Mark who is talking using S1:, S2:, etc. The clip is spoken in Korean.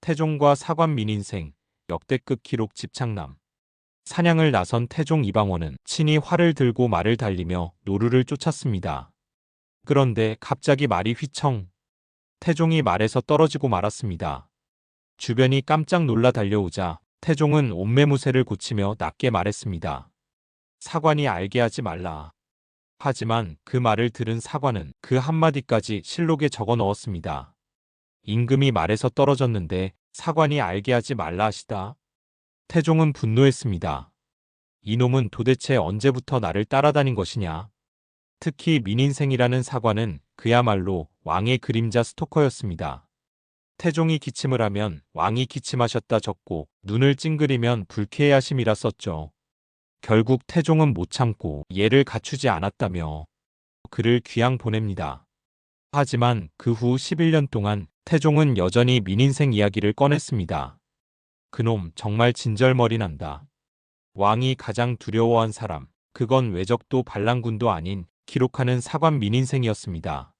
S1: 태종과 사관 민인생 역대급 기록 집착남. 사냥을 나선 태종 이방원은 친히 활을 들고 말을 달리며 노루를 쫓았습니다. 그런데 갑자기 말이 휘청. 태종이 말에서 떨어지고 말았습니다. 주변이 깜짝 놀라 달려오자 태종은 옷매무새를 고치며 낮게 말했습니다. 사관이 알게 하지 말라. 하지만 그 말을 들은 사관은 그 한마디까지 실록에 적어 넣었습니다. 임금이 말에서 떨어졌는데 사관이 알게 하지 말라 하시다. 태종은 분노했습니다. 이놈은 도대체 언제부터 나를 따라다닌 것이냐? 특히 민인생이라는 사관은 그야말로 왕의 그림자 스토커였습니다. 태종이 기침을 하면 왕이 기침하셨다 적고 눈을 찡그리면 불쾌해 하심이라 썼죠. 결국 태종은 못 참고 예를 갖추지 않았다며 그를 귀양 보냅니다. 하지만 그 후 11년 동안 태종은 여전히 민인생 이야기를 꺼냈습니다. 그놈 정말 진절머리 난다. 왕이 가장 두려워한 사람, 그건 외적도 반란군도 아닌 기록하는 사관 민인생이었습니다.